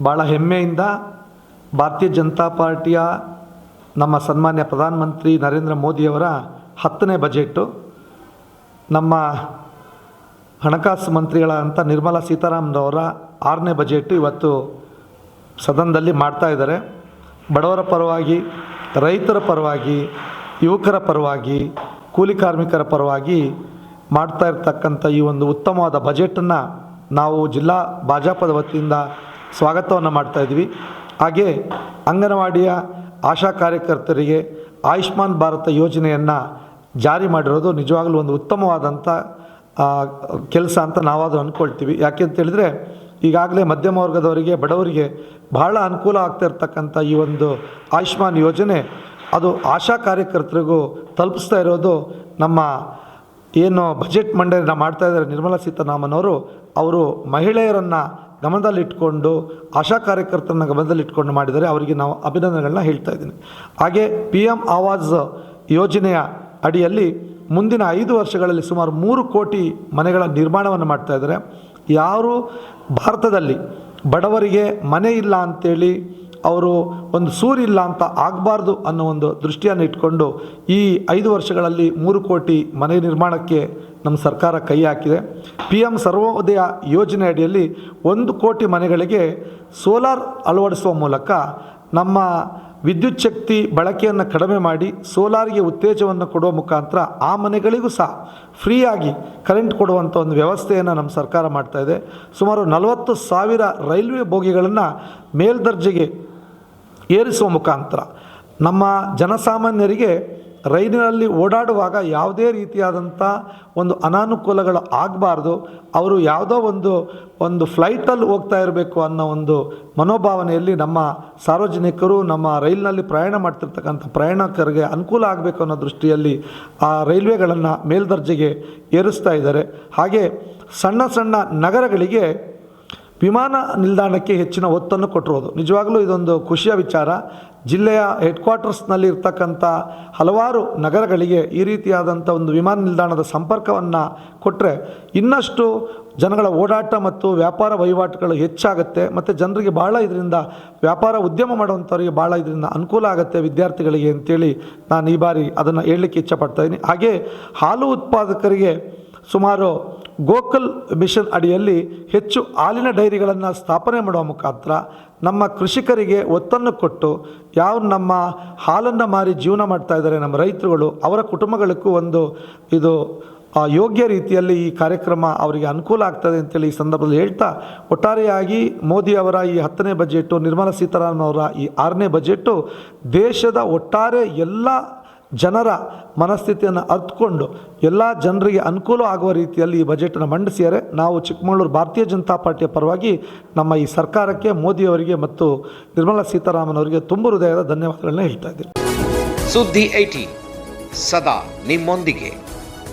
ಭಾಳ ಹೆಮ್ಮೆಯಿಂದ ಭಾರತೀಯ ಜನತಾ ಪಾರ್ಟಿಯ ನಮ್ಮ ಸನ್ಮಾನ್ಯ ಪ್ರಧಾನಮಂತ್ರಿ ನರೇಂದ್ರ ಮೋದಿಯವರ ಹತ್ತನೇ ಬಜೆಟ್ಟು, ನಮ್ಮ ಹಣಕಾಸು ಮಂತ್ರಿಗಳಂಥ ನಿರ್ಮಲಾ ಸೀತಾರಾಮನ್ರವರ ಆರನೇ ಬಜೆಟ್ಟು ಇವತ್ತು ಸದನದಲ್ಲಿ ಮಾಡ್ತಾ ಇದ್ದಾರೆ. ಬಡವರ ಪರವಾಗಿ, ರೈತರ ಪರವಾಗಿ, ಯುವಕರ ಪರವಾಗಿ, ಕೂಲಿ ಕಾರ್ಮಿಕರ ಪರವಾಗಿ ಮಾಡ್ತಾ ಇರ್ತಕ್ಕಂಥ ಈ ಒಂದು ಉತ್ತಮವಾದ ಬಜೆಟನ್ನು ನಾವು ಜಿಲ್ಲಾ ಭಾಜಪದ ವತಿಯಿಂದ ಸ್ವಾಗತವನ್ನು ಮಾಡ್ತಾ ಇದ್ವಿ ಹಾಗೆ ಅಂಗನವಾಡಿಯ ಆಶಾ ಕಾರ್ಯಕರ್ತರಿಗೆ ಆಯುಷ್ಮಾನ್ ಭಾರತ ಯೋಜನೆಯನ್ನು ಜಾರಿ ಮಾಡಿರೋದು ನಿಜವಾಗಲೂ ಒಂದು ಉತ್ತಮವಾದಂಥ ಕೆಲಸ ಅಂತ ನಾವಾದರೂ ಅಂದ್ಕೊಳ್ತೀವಿ ಯಾಕೆ ಅಂತೇಳಿದರೆ ಈಗಾಗಲೇ ಮಧ್ಯಮ ವರ್ಗದವರಿಗೆ, ಬಡವರಿಗೆ ಬಹಳ ಅನುಕೂಲ ಆಗ್ತಾ ಇರ್ತಕ್ಕಂಥ ಈ ಒಂದು ಆಯುಷ್ಮಾನ್ ಯೋಜನೆ ಅದು ಆಶಾ ಕಾರ್ಯಕರ್ತರಿಗೂ ತಲುಪಿಸ್ತಾ ಇರೋದು ನಮ್ಮ ಏನು ಬಜೆಟ್ ಮಂಡನೆ ಮಾಡ್ತಾ ಇದ್ದಾರೆ ನಿರ್ಮಲಾ ಸೀತಾರಾಮನ್ ಅವರು. ಅವರು ಮಹಿಳೆಯರನ್ನು ಗಮನದಲ್ಲಿಟ್ಕೊಂಡು ಆಶಾ ಕಾರ್ಯಕರ್ತರನ್ನ ಗಮನದಲ್ಲಿಟ್ಕೊಂಡು ಮಾಡಿದರೆ ಅವರಿಗೆ ನಾವು ಅಭಿನಂದನೆಗಳನ್ನ ಹೇಳ್ತಾ ಇದ್ದೀನಿ. ಹಾಗೆ ಪಿ ಎಂ ಆವಾಜ್ ಯೋಜನೆಯ ಅಡಿಯಲ್ಲಿ ಮುಂದಿನ ಐದು ವರ್ಷಗಳಲ್ಲಿ ಸುಮಾರು ಮೂರು ಕೋಟಿ ಮನೆಗಳ ನಿರ್ಮಾಣವನ್ನು ಮಾಡ್ತಾ ಇದ್ದಾರೆ. ಯಾರು ಭಾರತದಲ್ಲಿ ಬಡವರಿಗೆ ಮನೆ ಇಲ್ಲ ಅಂತೇಳಿ ಅವರು ಒಂದು ಸೂರಿಲ್ಲ ಅಂತ ಆಗಬಾರ್ದು ಅನ್ನೋ ಒಂದು ದೃಷ್ಟಿಯನ್ನು ಇಟ್ಕೊಂಡು ಈ ಐದು ವರ್ಷಗಳಲ್ಲಿ ಮೂರು ಕೋಟಿ ಮನೆ ನಿರ್ಮಾಣಕ್ಕೆ ನಮ್ಮ ಸರ್ಕಾರ ಕೈ ಹಾಕಿದೆ. ಪಿ ಎಂ ಸರ್ವೋದಯ ಯೋಜನೆ ಅಡಿಯಲ್ಲಿ ಒಂದು ಕೋಟಿ ಮನೆಗಳಿಗೆ ಸೋಲಾರ್ ಅಳವಡಿಸುವ ಮೂಲಕ ನಮ್ಮ ವಿದ್ಯುತ್ ಶಕ್ತಿ ಬಳಕೆಯನ್ನು ಕಡಿಮೆ ಮಾಡಿ ಸೋಲಾರಿಗೆ ಉತ್ತೇಜವನ್ನು ಕೊಡುವ ಮುಖಾಂತರ ಆ ಮನೆಗಳಿಗೂ ಸಹ ಫ್ರೀಯಾಗಿ ಕರೆಂಟ್ ಕೊಡುವಂಥ ಒಂದು ವ್ಯವಸ್ಥೆಯನ್ನು ನಮ್ಮ ಸರ್ಕಾರ ಮಾಡ್ತಾ ಇದೆ. ಸುಮಾರು ನಲವತ್ತು ಸಾವಿರ ರೈಲ್ವೆ ಬೋಗಿಗಳನ್ನು ಮೇಲ್ದರ್ಜೆಗೆ ಏರಿಸುವ ಮುಖಾಂತರ ನಮ್ಮ ಜನಸಾಮಾನ್ಯರಿಗೆ ರೈಲಿನಲ್ಲಿ ಓಡಾಡುವಾಗ ಯಾವುದೇ ರೀತಿಯಾದಂಥ ಒಂದು ಅನಾನುಕೂಲಗಳು ಆಗಬಾರ್ದು. ಅವರು ಯಾವುದೋ ಒಂದು ಒಂದು ಫ್ಲೈಟಲ್ಲಿ ಹೋಗ್ತಾ ಇರಬೇಕು ಅನ್ನೋ ಒಂದು ಮನೋಭಾವನೆಯಲ್ಲಿ ನಮ್ಮ ಸಾರ್ವಜನಿಕರು ನಮ್ಮ ರೈಲಿನಲ್ಲಿ ಪ್ರಯಾಣ ಮಾಡ್ತಿರ್ತಕ್ಕಂಥ ಪ್ರಯಾಣಿಕರಿಗೆ ಅನುಕೂಲ ಆಗಬೇಕು ಅನ್ನೋ ದೃಷ್ಟಿಯಲ್ಲಿ ಆ ರೈಲ್ವೆಗಳನ್ನು ಮೇಲ್ದರ್ಜೆಗೆ ಏರಿಸ್ತಾ ಇದ್ದಾರೆ. ಹಾಗೆ ಸಣ್ಣ ಸಣ್ಣ ನಗರಗಳಿಗೆ ವಿಮಾನ ನಿಲ್ದಾಣಕ್ಕೆ ಹೆಚ್ಚಿನ ಒತ್ತನ್ನು ಕೊಟ್ಟಿರೋದು ನಿಜವಾಗಲೂ ಇದೊಂದು ಖುಷಿಯ ವಿಚಾರ. ಜಿಲ್ಲೆಯ ಹೆಡ್ ಕ್ವಾರ್ಟರ್ಸ್ನಲ್ಲಿ ಇರ್ತಕ್ಕಂಥ ಹಲವಾರು ನಗರಗಳಿಗೆ ಈ ರೀತಿಯಾದಂಥ ಒಂದು ವಿಮಾನ ನಿಲ್ದಾಣದ ಸಂಪರ್ಕವನ್ನು ಕೊಟ್ಟರೆ ಇನ್ನಷ್ಟು ಜನಗಳ ಓಡಾಟ ಮತ್ತು ವ್ಯಾಪಾರ ವಹಿವಾಟುಗಳು ಹೆಚ್ಚಾಗುತ್ತೆ. ಮತ್ತು ಜನರಿಗೆ ಭಾಳ ಇದರಿಂದ ವ್ಯಾಪಾರ ಉದ್ಯಮ ಮಾಡುವಂಥವರಿಗೆ ಭಾಳ ಇದರಿಂದ ಅನುಕೂಲ ಆಗುತ್ತೆ ವಿದ್ಯಾರ್ಥಿಗಳಿಗೆ ಅಂತೇಳಿ ನಾನು ಈ ಬಾರಿ ಅದನ್ನು ಹೇಳಲಿಕ್ಕೆ ಇಚ್ಛಪಡ್ತಾ ಇದ್ದೀನಿ. ಹಾಗೆ ಹಾಲು ಉತ್ಪಾದಕರಿಗೆ ಸುಮಾರು ಗೋಕಲ್ ಮಿಷನ್ ಅಡಿಯಲ್ಲಿ ಹೆಚ್ಚು ಹಾಲಿನ ಡೈರಿಗಳನ್ನು ಸ್ಥಾಪನೆ ಮಾಡುವ ಮುಖಾಂತರ ನಮ್ಮ ಕೃಷಿಕರಿಗೆ ಒತ್ತನ್ನು ಕೊಟ್ಟು ಯಾವ ನಮ್ಮ ಹಾಲನ್ನು ಮಾರಿ ಜೀವನ ಮಾಡ್ತಾ ಇದ್ದಾರೆ ನಮ್ಮ ರೈತರುಗಳು, ಅವರ ಕುಟುಂಬಗಳಿಗೂ ಒಂದು ಇದು ಯೋಗ್ಯ ರೀತಿಯಲ್ಲಿ ಈ ಕಾರ್ಯಕ್ರಮ ಅವರಿಗೆ ಅನುಕೂಲ ಆಗ್ತದೆ ಅಂತೇಳಿ ಈ ಸಂದರ್ಭದಲ್ಲಿ ಹೇಳ್ತಾ, ಒಟ್ಟಾರೆಯಾಗಿ ಮೋದಿ ಅವರ ಈ ಹತ್ತನೇ ಬಜೆಟ್ಟು ನಿರ್ಮಲಾ ಸೀತಾರಾಮನ್ ಅವರ ಈ ಆರನೇ ಬಜೆಟ್ಟು ದೇಶದ ಒಟ್ಟಾರೆ ಎಲ್ಲ ಜನರ ಮನಸ್ಥಿತಿಯನ್ನು ಅರ್ಥಕೊಂಡು ಎಲ್ಲ ಜನರಿಗೆ ಅನುಕೂಲ ಆಗುವ ರೀತಿಯಲ್ಲಿ ಈ ಬಜೆಟನ್ನು ಮಂಡಿಸಿದರೆ ನಾವು ಚಿಕ್ಕಮಗಳೂರು ಭಾರತೀಯ ಜನತಾ ಪಾರ್ಟಿಯ ಪರವಾಗಿ ನಮ್ಮ ಈ ಸರ್ಕಾರಕ್ಕೆ, ಮೋದಿಯವರಿಗೆ ಮತ್ತು ನಿರ್ಮಲಾ ಸೀತಾರಾಮನ್ ಅವರಿಗೆ ತುಂಬ ಹೃದಯದ ಧನ್ಯವಾದಗಳನ್ನ ಹೇಳ್ತಾ ಇದ್ದೀನಿ. ಸುದ್ದಿ ಏಟಿ ಸದಾ ನಿಮ್ಮೊಂದಿಗೆ.